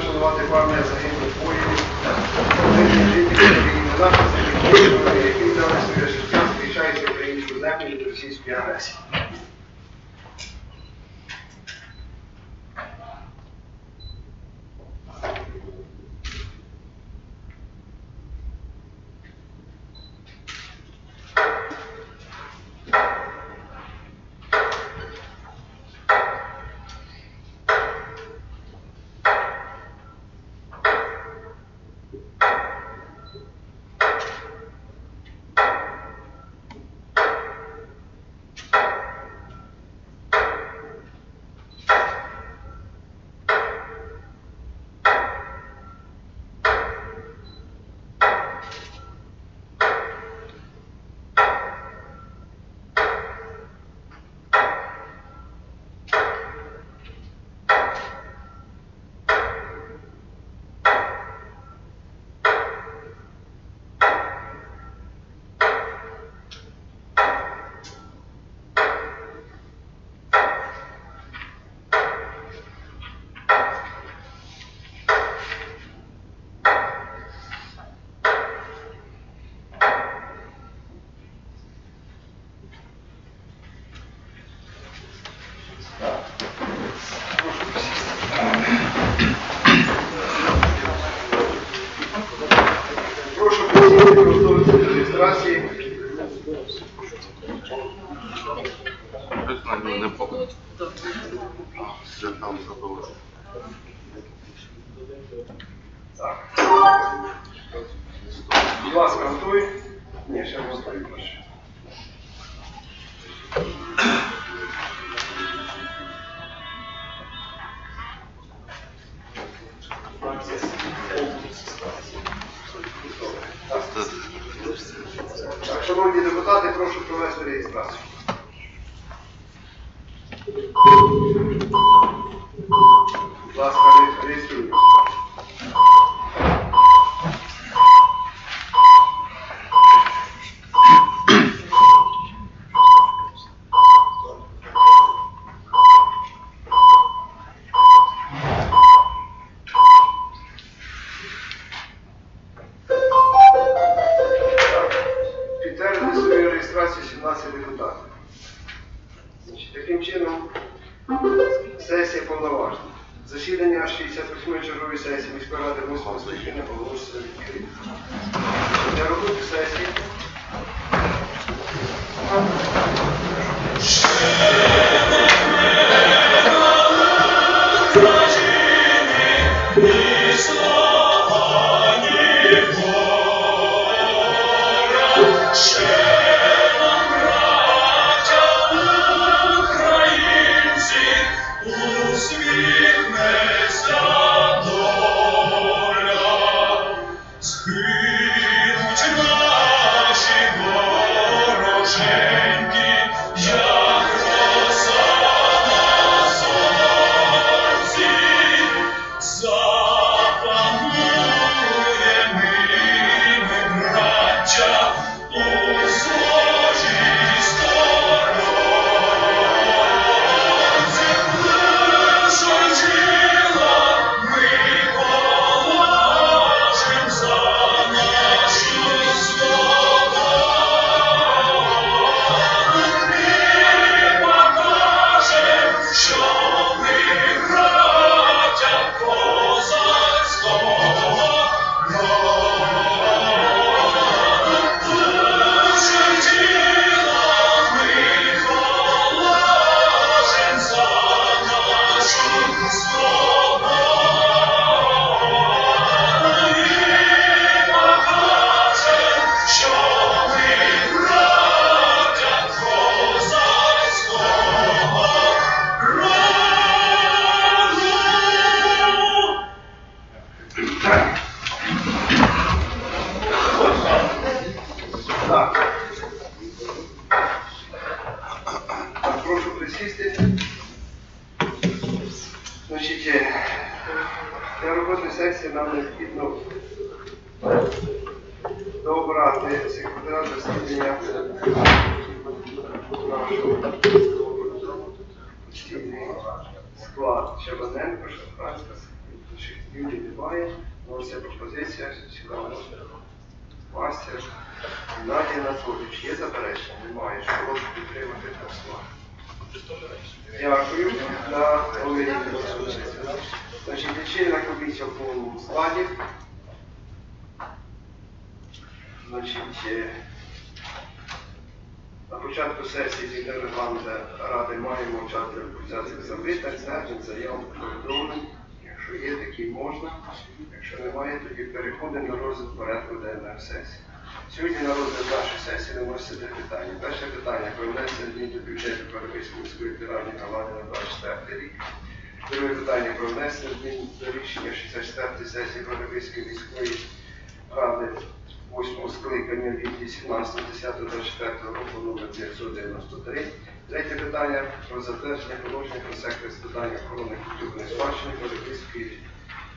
вшанувати пам'ять загиблих воїнів, які дали своє життя, зустрічаючи українську землю і російської агресії. програму продовжити. Так. Будь ласка, готові? Ні, ще готові. Так, шановні депутати, прошу провести реєстрацію. Інших. Юлії немає. Пропозиція. Цікаво. Мастер. Геннадій Анатолійович. Є заперечення? Немає. Що прошу підтримати та слава. Дякую. На Значить, лічильна комісія в повному складі. Значить, е, на початку сесії згідно регламенту Ради маємо час для реалізації запитань, звернень, заяв, повідомлень. Якщо є, такі можна. Якщо немає, тоді переходимо на розгляд порядку денного сесії. Сьогодні на розгляд нашої сесії виноситься три питання. Перше питання про внесення змін до бюджету Парабійської міської федеральної громади на 24 рік. Друге питання про внесення змін до рішення 64 сесії Парабійської міської ради 8 скликання від 18.10.24 року номер 993. Третє питання про затвердження положення про сектор з питань охорони культурної спадщини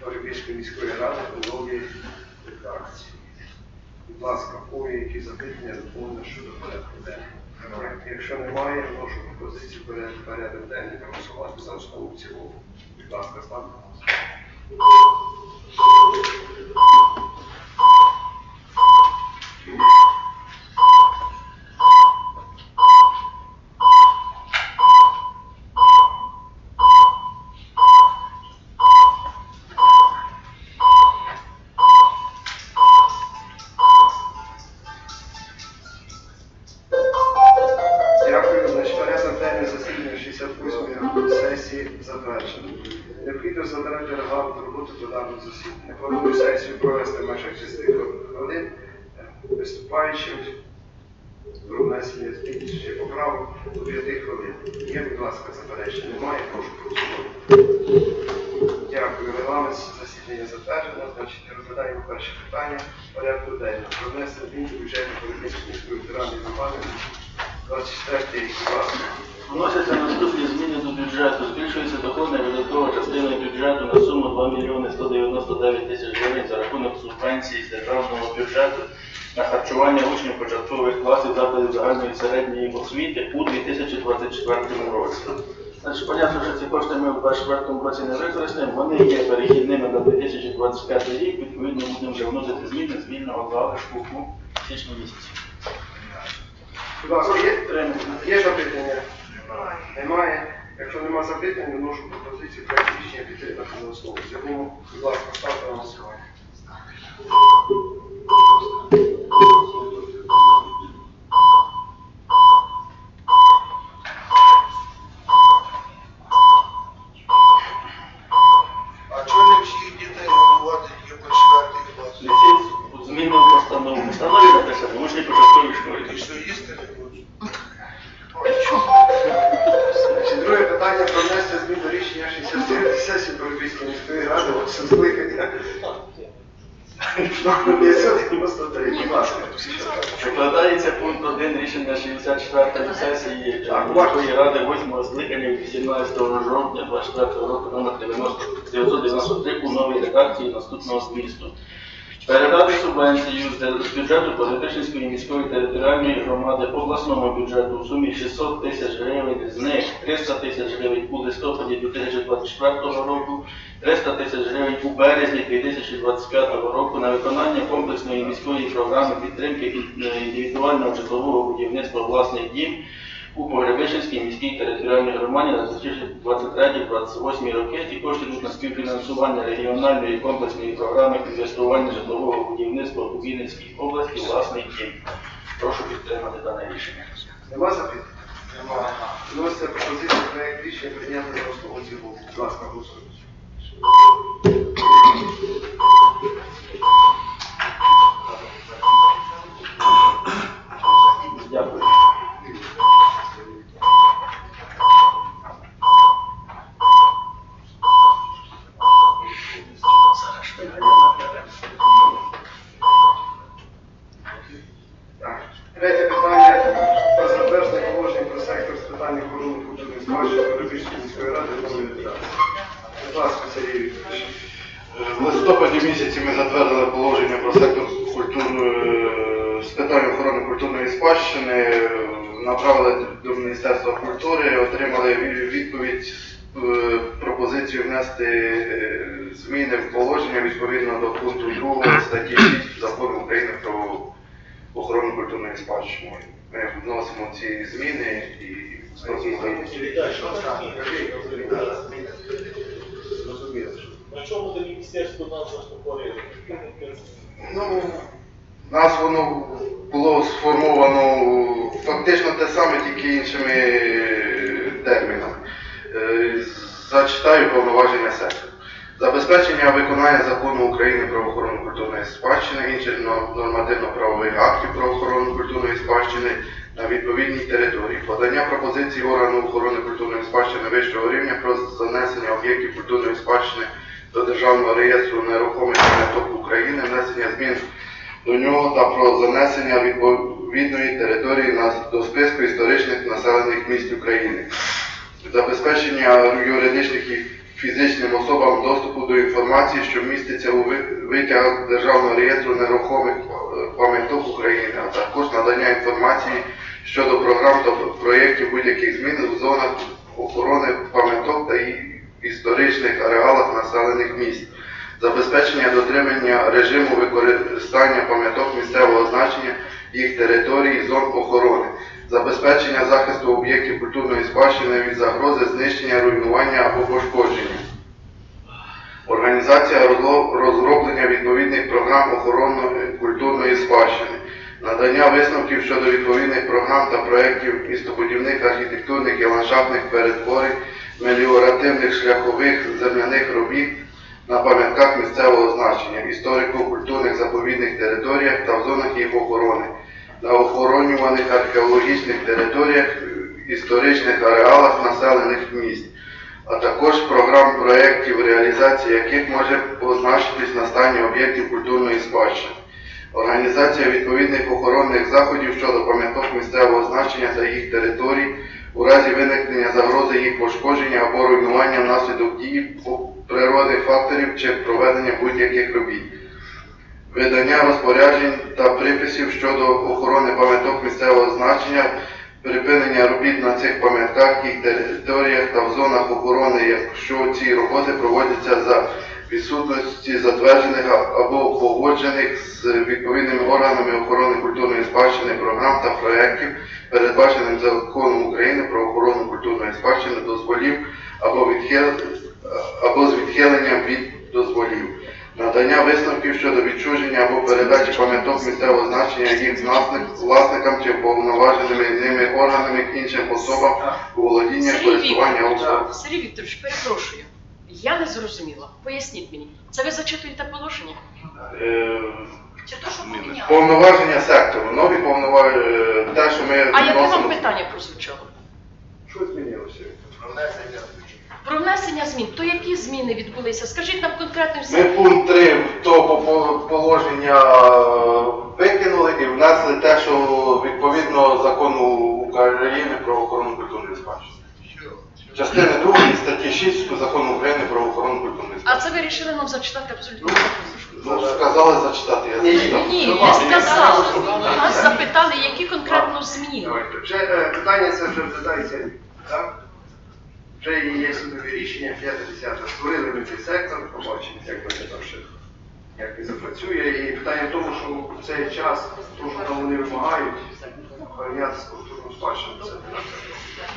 Парабійської міської ради у новій редакції. Будь ласка, кого які запитання доповнення щодо порядку денного? Якщо немає, вношу пропозицію порядок денний проголосувати за основу в. Будь ласка, ставте. Сесії затверджено. Необхідно задати регламент роботи пленарного засідання. Планую сесію провести в межах 6 хвилин. Виступаючим про внесення змін чи поправок до 5 хвилин. Є, будь ласка, заперечення. Немає, прошу проголосувати. Дякую. Регламент засідання затверджено. Значить, розглядаємо перше питання порядку денного. Про внесення змін до бюджету політичної міської громади 24 рік. Вносяться наступні мільйони 199 тисяч гривень за рахунок субвенції з державного бюджету на харчування учнів початкових класів закладів загальної середньої освіти у 2024 році. Значить, понятно, що ці кошти ми в 2024 році не використаємо, вони є перехідними на 2025 рік, відповідно будемо вже вносити зміни з вільного залишку у січні місяці. Будь ласка. Є запитання? Немає. Якщо нема запитань, виношу пропозицію проект рішення підтримати за основу. Цілому, будь ласка, ставте на голосування. 63 сесії Парубійської міської ради от скликання. Номер 993, будь ласка. Викладається пункт 1 рішення 64 сесії Верховної Ради 8 скликання від 18 жовтня 24 року номер 90 993 у новій редакції наступного змісту. Передати субвенцію з бюджету Політичницької міської територіальної громади обласному бюджету у сумі 600 тисяч гривень, з них 300 тисяч гривень у листопаді 2024 року, 300 тисяч гривень у березні 2025 року на виконання комплексної міської програми підтримки е, індивідуального житлового будівництва власний дім у Погребищенській міській територіальній громаді на 2023-2028 роки. Ці кошти йдуть на співфінансування регіональної комплексної програми інвестування житлового будівництва у Вінницькій області власний дім. Прошу підтримати дане рішення. Нема запитань? Немає. Вноситься пропозиція проект рішення прийняти за основу в цілому. Будь ласка, голосуємо. Сектор культурної з питань охорони культурної спадщини, направили до Міністерства культури, отримали відповідь е, пропозицію внести е, зміни в положення відповідно до пункту 2 статті 6 Закону України про охорону культурної спадщини. Ми вносимо ці зміни і просимо Зрозуміло. На чому тоді міністерство нас заспокоїло? Ну, нас воно було сформовано фактично те саме, тільки іншими е, термінами. Е, Зачитаю повноваження сектору. Забезпечення виконання закону України про охорону культурної спадщини, інших нормативно-правових актів про охорону культурної спадщини на відповідній території, подання пропозицій органу охорони культурної спадщини вищого рівня про занесення об'єктів культурної спадщини до Державного реєстру нерухомих пам'яток України, внесення змін до нього та про занесення відповідної території до списку історичних населених місць України, забезпечення юридичних і фізичним особам доступу до інформації, що міститься у витягах Державного реєстру нерухомих е, пам'яток України, а також надання інформації щодо програм та проєктів будь-яких змін у зонах охорони пам'яток та і- історичних ареалах населених місць забезпечення дотримання режиму використання пам'яток місцевого значення, їх території, зон охорони, забезпечення захисту об'єктів культурної спадщини від загрози знищення, руйнування або пошкодження. Організація розроблення відповідних програм охорони культурної спадщини, надання висновків щодо відповідних програм та проєктів містобудівних, архітектурних і ландшафтних перетворень, меліоративних шляхових земляних робіт на пам'ятках місцевого значення, історико-культурних заповідних територіях та в зонах їх охорони, на охоронюваних археологічних територіях, історичних ареалах населених місць, а також програм проєктів, реалізація яких може позначитись на стані об'єктів культурної спадщини. Організація відповідних охоронних заходів щодо пам'яток місцевого значення та їх територій у разі виникнення загрози їх пошкодження або руйнування внаслідок дії природних факторів чи проведення будь-яких робіт. Видання розпоряджень та приписів щодо охорони пам'яток місцевого значення, припинення робіт на цих пам'ятках, їх територіях та в зонах охорони, якщо ці роботи проводяться за відсутності затверджених або погоджених з відповідними органами охорони культурної спадщини програм та проєктів, передбаченим законом України про охорону культурної спадщини дозволів або відхил або з відхиленням від дозволів. Надання висновків щодо відчуження або передачі пам'яток місцевого значення їх власник- власникам чи повноваженими ними органами іншим особам у володіння користування особи. Сергій Вікторович, перепрошую. Я не зрозуміла. Поясніть мені. Це ви зачитуєте положення? Е, Чи то, що поміняли? Повноваження сектору, нові повноваження, те, що ми А яке вам вносимо- питання прозвучало? Що змінилося? Внесення Про внесення змін. То які зміни відбулися? Скажіть нам конкретно Ми пункт 3 того по- положення викинули і внесли те, що відповідно закону України про охорону культурної спадщини. Частини 2 статті 6 закону України про охорону культурної А це ви вирішили нам зачитати абсолютно. Ну, сказали зачитати, я Ні, зачитав. Ні, не сказали. Нас запитали, які конкретно зміни. Давайте. Вже е, питання це вже розглядається, так? Вже і є судові рішення, 5-10. Створили ми цей сектор, побачимо, як буде там ще, як він запрацює. І питання в тому, що в цей час, то, що там вони вимагають, охороняти культурну спадщину. Це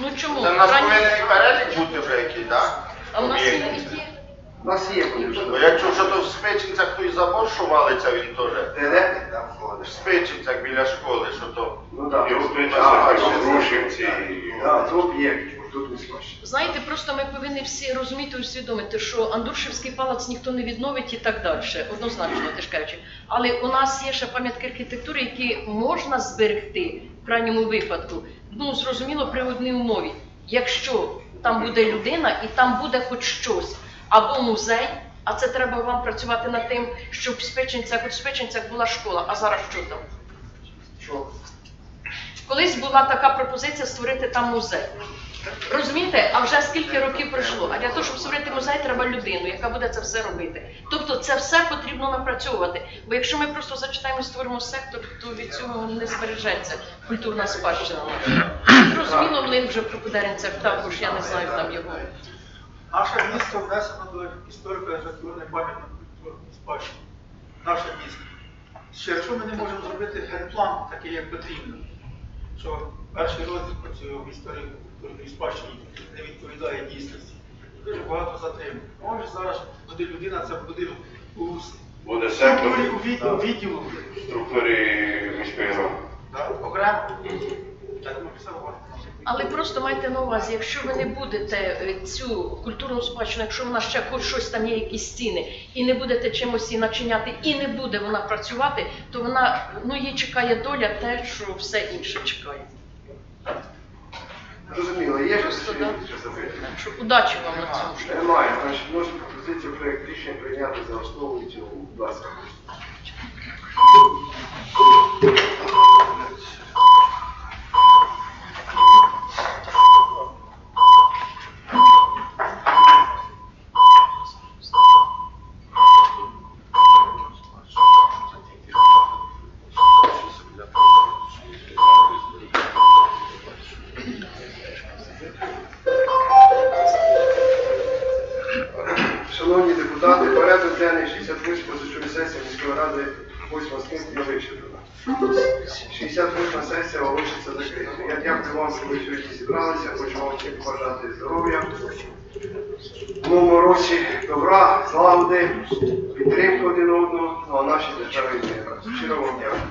Ну чому? Це в нас Рані- повинен і перелік бути вже якийсь, так? А у нас є які? У нас є. Бо я чув, що то в Спичинцях той забор, що валиться, він теж. Де? Там В входиш. Спичинцях біля школи, що то. Ну так. І ще і в Грушівці, це- Так, це об'єкт культурної спадщини. Знаєте, просто ми повинні всі розуміти усвідомити, що Андуршевський палац ніхто не відновить і так далі, однозначно теж кажучи. Але у нас є ще пам'ятки архітектури, які можна зберегти в крайньому випадку. Ну, зрозуміло, при одній умові. Якщо там буде людина і там буде хоч щось, або музей, а це треба вам працювати над тим, щоб в Спичинцях, от в Спичинцях була школа, а зараз що там? Що? Колись була така пропозиція створити там музей. Розумієте, а вже скільки років пройшло? А для того, щоб створити музей, треба людину, яка буде це все робити. Тобто це все потрібно напрацьовувати. Бо якщо ми просто зачитаємо створимо сектор, то від цього не збережеться культурна спадщина наша. Зрозуміло, млин вже в Кокудеринцях також, я не знаю там його. Наше місто внесено до історико-архітектурної пам'ятної культурної спадщини. Наше місто. Через що ми не можемо зробити генплан такий, як потрібно? Що перший розділ по цьому історії культурної спадщини не відповідає дійсності. Дуже багато затримок. Може зараз буде людина, це буде у Буде структурі, сектор у від- у відділу. структурі міської ради. Да, окремо. Так. Але просто майте на увазі, якщо ви не будете е, цю культурну спадщину, якщо вона ще хоч щось там є, якісь стіни, і не будете чимось її начиняти, і не буде вона працювати, то вона ну її чекає доля, те, що все інше чекає. Зрозуміло, є ще Просто, да. що удачі вам на цьому. Немає. Значить, можу пропозицію проєкт рішення прийняти за основу і цілому. Будь ласка. ごめんね。68 сесія оголошується закритою. Я дякую вам, що ви сьогодні зібралися. Хочу вам всім побажати здоров'я. В новому році добра, славди, підтримки один одного, ну а нашій державі мира. Щиро вам дякую.